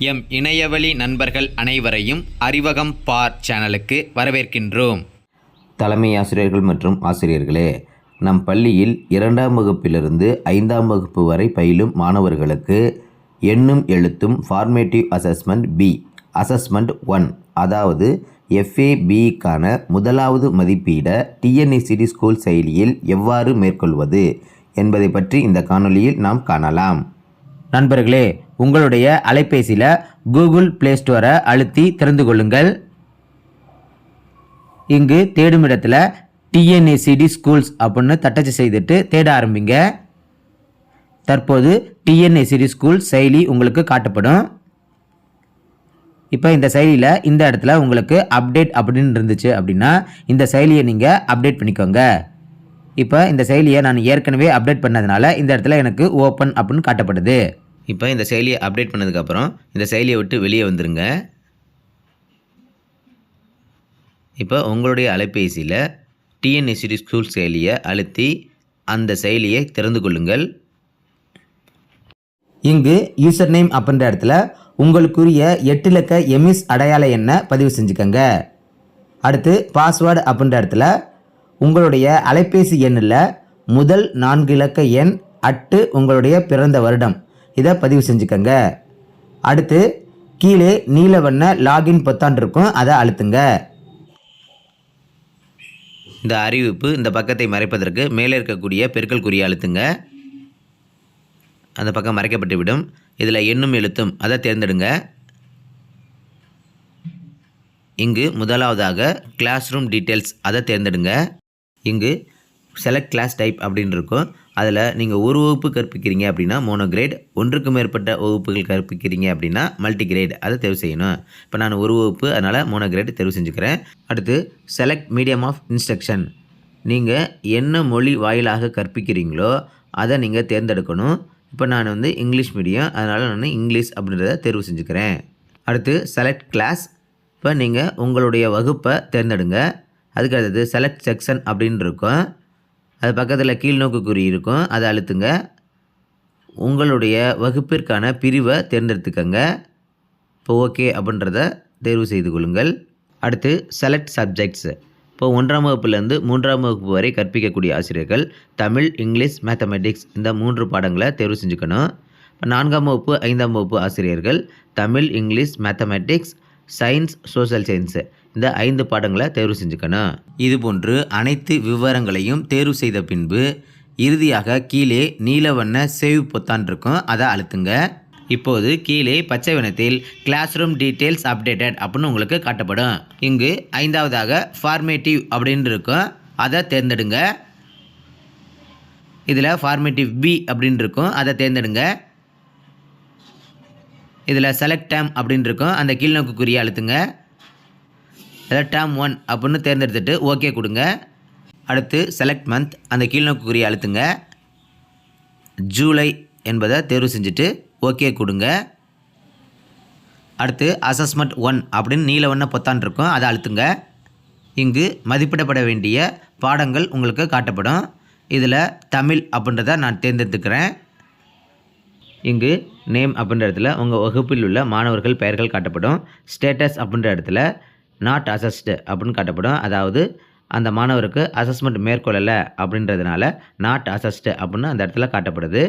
M இணையவழி நண்பர்கள் அனைவரையும் அறிவகம் பார் சேனலுக்கு வரவேற்கின்றோம். தலைமை ஆசிரியர்கள் மற்றும் ஆசிரியர்களே நம் பள்ளியில் இரண்டாம் வகுப்பிலிருந்து ஐந்தாம் வகுப்பு வரை பயிலும் மாணவர்களுக்கு Ennum Ezhuthum formative assessment B assessment one அதாவது எஃப்ஏபிக்கான முதலாவது மதிப்பீட டிஎன்இசிடி ஸ்கூல் செயலியில் எவ்வாறு மேற்கொள்வது என்பதை பற்றி இந்த காணொளியில் நாம் காணலாம். நண்பர்களே உங்களுடைய அலைபேசியில் கூகுள் ப்ளே ஸ்டோரை அழுத்தி திறந்து கொள்ளுங்கள். இங்கு தேடும் இடத்துல டிஎன்ஏசிடி ஸ்கூல்ஸ் அப்படின்னு தட்டச்சு செய்துட்டு தேட ஆரம்பிங்க. தற்போது டிஎன்ஏசிடி ஸ்கூல் செயலி உங்களுக்கு காட்டப்படும். இப்போ இந்த செயலியில் இந்த இடத்துல உங்களுக்கு அப்டேட் அப்படின்னு இருந்துச்சு அப்படின்னா இந்த செயலியை நீங்கள் அப்டேட் பண்ணிக்கோங்க. இப்போ இந்த செயலியை நான் ஏற்கனவே அப்டேட் பண்ணதுனால இந்த இடத்துல எனக்கு ஓப்பன் அப்படின்னு காட்டப்படுது. இப்போ இந்த செயலியை அப்டேட் பண்ணதுக்கப்புறம் இந்த செயலியை விட்டு வெளியே வந்துடுங்க இப்போ உங்களுடைய அலைபேசியில் டிஎன்எஸ்டி ஸ்கூல் செயலியை அழுத்தி அந்த செயலியை திறந்து கொள்ளுங்கள். இங்கு யூசர் நேம் அப்படின்ற இடத்துல உங்களுக்குரிய எட்டு இலக்க எம்இஸ் அடையாள எண்ணை பதிவு செஞ்சுக்கோங்க. அடுத்து பாஸ்வேர்டு அப்படின்ற இடத்துல உங்களுடைய அலைபேசி எண்ணில் முதல் நான்கு இலக்க எண் அட்டு உங்களுடைய பிறந்த வருடம். இதை பதிவு செஞ்சுக்கோங்க. அடுத்து கீழே நீல வண்ண லாகின் பொத்தான் இருக்கும் அதை அழுத்துங்க. இந்த அறிவிப்பு இந்த பக்கத்தை மறைப்பதற்கு மேலே இருக்கக்கூடிய பெருக்கல் குறியை அழுத்துங்க. அந்த பக்கம் மறைக்கப்பட்டு விடும். இதில் எண்ணும் எழுத்தும் அதை தேர்ந்தெடுங்க. இங்கு முதலாவதாக கிளாஸ் ரூம் டீட்டெயில்ஸ் அதை தேர்ந்தெடுங்க. இங்கு செலக்ட் கிளாஸ் டைப் அப்படின்னு இருக்கும். அதில் நீங்கள் ஒரு வகுப்பு கற்பிக்கிறீங்க அப்படின்னா மோனோ கிரேட் ஒன்றுக்கு மேற்பட்ட வகுப்புகள் கற்பிக்கிறீங்க அப்படின்னா மல்டி கிரேட் அதை தேர்வு செய்யணும். இப்போ நான் ஒரு வகுப்பு அதனால் மோனோ கிரேட் தேர்வு செஞ்சுக்கிறேன். அடுத்து செலக்ட் மீடியம் ஆஃப் இன்ஸ்ட்ரக்ஷன் நீங்கள் என்ன மொழி வாயிலாக கற்பிக்கிறீங்களோ அதை நீங்கள் தேர்ந்தெடுக்கணும். இப்போ நான் வந்து இங்கிலீஷ் மீடியம் அதனால் நான் இங்கிலீஷ் அப்படின்றத தேர்வு செஞ்சுக்கிறேன். அடுத்து செலக்ட் கிளாஸ் இப்போ நீங்கள் உங்களுடைய வகுப்பை தேர்ந்தெடுங்க. அதுக்கு அடுத்தது செலக்ட் செக்ஷன் அப்படின்னு இருக்கும். அது பக்கத்தில் கீழ்நோக்கு குறி இருக்கும். அதை அழுத்துங்க. உங்களுடைய வகுப்பிற்கான பிரிவை தேர்ந்தெடுத்துக்கங்க. இப்போ ஓகே அப்படின்றத தேர்வு செய்து கொள்ளுங்கள். அடுத்து செலக்ட் சப்ஜெக்ட்ஸ் இப்போ ஒன்றாம் வகுப்புலேருந்து மூன்றாம் வகுப்பு வரை கற்பிக்கக்கூடிய ஆசிரியர்கள் தமிழ் இங்கிலீஷ் மேத்தமெட்டிக்ஸ் இந்த மூன்று பாடங்களை தேர்வு செஞ்சுக்கணும். இப்போ நான்காம் வகுப்பு ஐந்தாம் வகுப்பு ஆசிரியர்கள் Tamil English mathematics science social science இந்த ஐந்து பாடங்களை தேர்வு செஞ்சுக்கணும். இதுபோன்று அனைத்து விவரங்களையும் தேர்வு செய்த பின்பு இறுதியாக கீழே நீல வண்ண சேவ் பொத்தான் இருக்கும். அதை அழுத்துங்க. இப்போது கீழே பச்சை வண்ணத்தில் கிளாஸ் ரூம் டீட்டெயில்ஸ் அப்டேட்டட் அப்படின்னு உங்களுக்கு காட்டப்படும். இங்கு ஐந்தாவதாக ஃபார்மேட்டிவ் அப்படின்னு இருக்கும். அதை தேர்ந்தெடுங்க. இதில் ஃபார்மேட்டிவ் பி அப்படின்னு இருக்கும். அதை தேர்ந்தெடுங்க. இதில் செலக்ட் டேம் அப்படின்னு இருக்கும். அந்த கீழ்நோக்கு குறியை அழுத்துங்க. அதாவது டேம் ஒன் அப்படின்னு தேர்ந்தெடுத்துட்டு ஓகே கொடுங்க. அடுத்து செலக்ட் மந்த் அந்த கீழ்நோக்குக்குரிய அழுத்துங்க. ஜூலை என்பதை தேர்வு செஞ்சுட்டு ஓகே கொடுங்க. அடுத்து அசஸ்மெண்ட் ஒன் அப்படின்னு நீல ஒன்றை பொத்தான் இருக்கும் அதை அழுத்துங்க. இங்கு மதிப்பிடப்பட வேண்டிய பாடங்கள் உங்களுக்கு காட்டப்படும். இதில் தமிழ் அப்படின்றத நான் தேர்ந்தெடுத்துக்கிறேன். இங்கு நேம் அப்படின்ற இடத்துல உங்கள் வகுப்பில் உள்ள மாணவர்கள் பெயர்கள் காட்டப்படும். ஸ்டேட்டஸ் அப்படின்ற இடத்துல நாட் அசஸ்டு அப்படின்னு காட்டப்படும். அதாவது அந்த மாணவருக்கு அசஸ்மெண்ட் மேற்கொள்ளலை அப்படின்றதுனால நாட் அசஸ்டு அப்படின்னு அந்த இடத்துல காட்டப்படுது.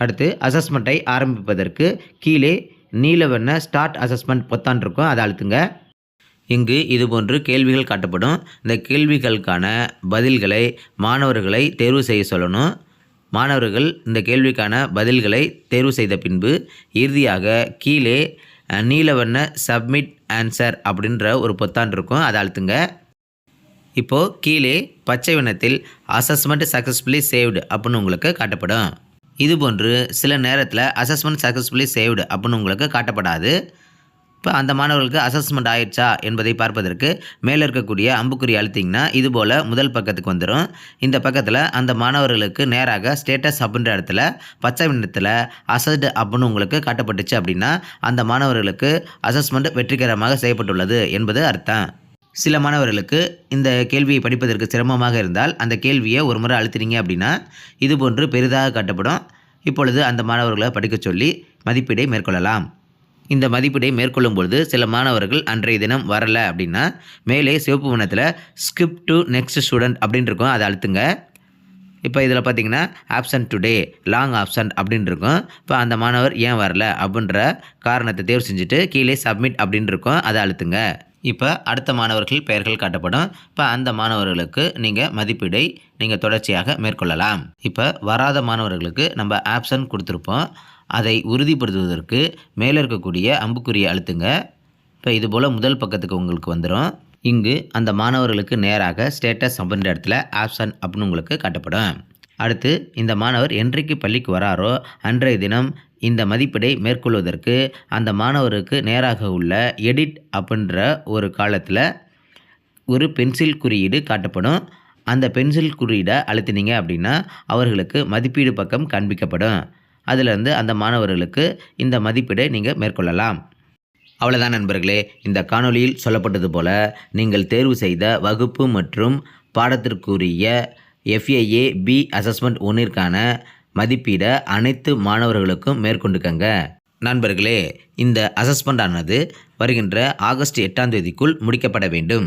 அடுத்து அசஸ்மெண்ட்டை ஆரம்பிப்பதற்கு கீழே நீல வண்ண ஸ்டார்ட் அசஸ்மெண்ட் பொத்தான் இருக்கும். அதை அழுத்துங்க. இங்கு இதுபோன்று கேள்விகள் காட்டப்படும். இந்த கேள்விகளுக்கான பதில்களை மாணவர்களை தேர்வு செய்ய சொல்லணும். மாணவர்கள் இந்த கேள்விக்கான பதில்களை தேர்வு செய்த பின்பு இறுதியாக கீழே நீல வண்ண சப்மிட் ஆன்சர் அப்படின்ற ஒரு பொத்தான் இருக்கும். அதை அழுத்துங்க. இப்போது கீழே பச்சை வண்ணத்தில் அசஸ்மெண்ட் சக்ஸஸ்ஃபுல்லி சேவ்டு அப்படின்னு உங்களுக்கு காட்டப்படும். இதுபோன்று சில நேரத்தில் அசஸ்மெண்ட் சக்ஸஸ்ஃபுல்லி சேவ்டு அப்படின்னு உங்களுக்கு காட்டப்படாது. இப்போ அந்த மாணவர்களுக்கு அசஸ்மெண்ட் ஆயிடுச்சா என்பதை பார்ப்பதற்கு மேலே இருக்கக்கூடிய அம்புக்குறி அழுத்திங்கன்னா இது போல் முதல் பக்கத்துக்கு வந்துடும் இந்த பக்கத்தில் அந்த மாணவர்களுக்கு நேராக ஸ்டேட்டஸ் அப்படின்ற இடத்துல பச்சை வண்ணத்தில் அசஸ்டு அப்படின்னு உங்களுக்கு காட்டப்பட்டுச்சு அப்படின்னா அந்த மாணவர்களுக்கு அசஸ்மெண்ட் வெற்றிகரமாக செய்யப்பட்டுள்ளது என்பது அர்த்தம். சில மாணவர்களுக்கு இந்த கேள்வியை படிப்பதற்கு சிரமமாக இருந்தால் அந்த கேள்வியை ஒரு முறை அழுத்தினீங்க அப்படின்னா இதுபோன்று பெரிதாக காட்டப்படும். இப்பொழுது அந்த மாணவர்களை படிக்கச் சொல்லி மதிப்பீடை மேற்கொள்ளலாம். இந்த மதிப்பீடை மேற்கொள்ளும் பொழுது சில மாணவர்கள் அன்றைய தினம் வரல அப்படின்னா மேலே சிவப்பு வண்ணத்தில் ஸ்கிப் டு நெக்ஸ்ட் ஸ்டூடெண்ட் அப்படின்னு இருக்கும் அதை அழுத்துங்க. இப்போ இதில் பார்த்தீங்கன்னா ஆப்சன்ட் டுடே லாங் ஆப்சன்ட் அப்படின்னு இருக்கும் இப்போ அந்த மாணவர் ஏன் வரல அப்படின்ற காரணத்தை தேர்வு செஞ்சுட்டு கீழே சப்மிட் அப்படின்னு இருக்கும் அதை அழுத்துங்க. இப்போ அடுத்த மாணவர்கள் பெயர்கள் காட்டப்படும். இப்போ அந்த மாணவர்களுக்கு நீங்கள் மதிப்பீடை நீங்கள் தொடர்ச்சியாக மேற்கொள்ளலாம். இப்போ வராத மாணவர்களுக்கு நம்ம ஆப்சன்ட் கொடுத்துருப்போம். அதை உறுதிப்படுத்துவதற்கு மேலே இருக்கக்கூடிய அம்புக்குறியை அழுத்துங்க. இப்போ இது போல் முதல் பக்கத்துக்கு உங்களுக்கு வந்துடும் இங்கு அந்த மாணவர்களுக்கு நேராக ஸ்டேட்டஸ் அப்படின்ற இடத்துல ஆப்ஷன் அப்படின்னு உங்களுக்கு காட்டப்படும். அடுத்து இந்த மாணவர் என்றைக்கு பள்ளிக்கு வராரோ அன்றைய தினம் இந்த மதிப்பீடை மேற்கொள்வதற்கு அந்த மாணவருக்கு நேராக உள்ள எடிட் அப்படின்ற ஒரு காலத்தில் ஒரு பென்சில் குறியீடு காட்டப்படும். அந்த பென்சில் குறியீடை அழுத்தினீங்க அப்படின்னா அவர்களுக்கு மதிப்பீடு பக்கம் காண்பிக்கப்படும். அதிலிருந்து அந்த மாணவர்களுக்கு இந்த மதிப்பீடை நீங்கள் மேற்கொள்ளலாம். அவ்வளோதான் நண்பர்களே இந்த காணொலியில் சொல்லப்பட்டது போல நீங்கள் தேர்வு செய்த வகுப்பு மற்றும் பாடத்திற்குரிய எஃப்ஏஏ பி அசஸ்மெண்ட் ஒன்றிற்கான மதிப்பீடை அனைத்து மாணவர்களுக்கும் மேற்கொண்டுக்கங்க. நண்பர்களே இந்த அசஸ்மெண்ட் ஆனது வருகின்ற ஆகஸ்ட் எட்டாம் தேதிக்குள் முடிக்கப்பட வேண்டும்.